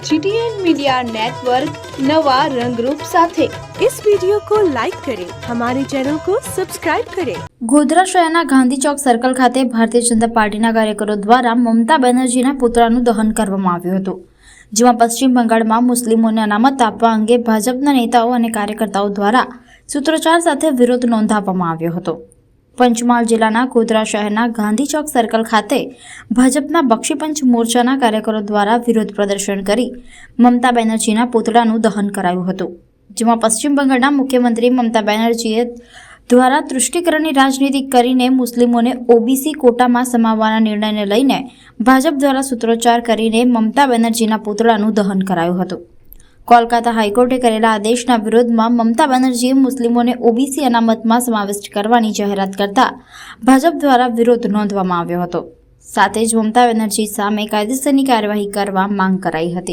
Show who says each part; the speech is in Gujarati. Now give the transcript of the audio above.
Speaker 1: जीटीएन मीडिया नेटवर्क नवा रंगरूप साथे
Speaker 2: इस वीडियो को लाइक करें हमारे चैनल को सब्सक्राइब करें
Speaker 3: ગોધરા શહેરના ગાંધી ચોક સર્કલ ખાતે ભારતીય જનતા પાર્ટીના કાર્યકરો દ્વારા મમતા બેનર્જીના પુતળાનું દહન કરવામાં આવ્યું હતું જેમાં પશ્ચિમ બંગાળમાં મુસ્લિમોને અનામત આપવા અંગે ભાજપના નેતાઓ અને કાર્યકર્તાઓ દ્વારા સૂત્રોચ્ચાર સાથે વિરોધ નોંધાવવામાં આવ્યો હતો પંચમહાલ જિલ્લાના ગોધરા શહેરના ગાંધી ચોક સર્કલ ખાતે ભાજપના બક્ષીપંચ મોરચાના કાર્યકરો દ્વારા વિરોધ પ્રદર્શન કરી મમતા બેનર્જીના પુતળાનું દહન કરાયું હતું, જેમાં પશ્ચિમ બંગાળના મુખ્યમંત્રી મમતા બેનર્જીએ દ્વારા તૃષ્ટિકરણની રાજનીતિ કરીને મુસ્લિમોને ઓબીસી કોટામાં સમાવવાના નિર્ણયને લઈને ભાજપ દ્વારા સૂત્રોચ્ચાર કરીને મમતા બેનર્જીના પુતળાનું દહન કરાયું હતું. કોલકાતા હાઈકોર્ટે કરેલા આદેશના વિરોધમાં મમતા બેનર્જીએ મુસ્લિમોને ઓબીસી અનામતમાં સમાવિષ્ટ કરવાની જાહેરાત કરતા ભાજપ દ્વારા વિરોધ નોંધવામાં આવ્યો હતો. સાથે જ મમતા બેનર્જી સામે કાયદેસરની કાર્યવાહી કરવા માંગ કરાઈ હતી.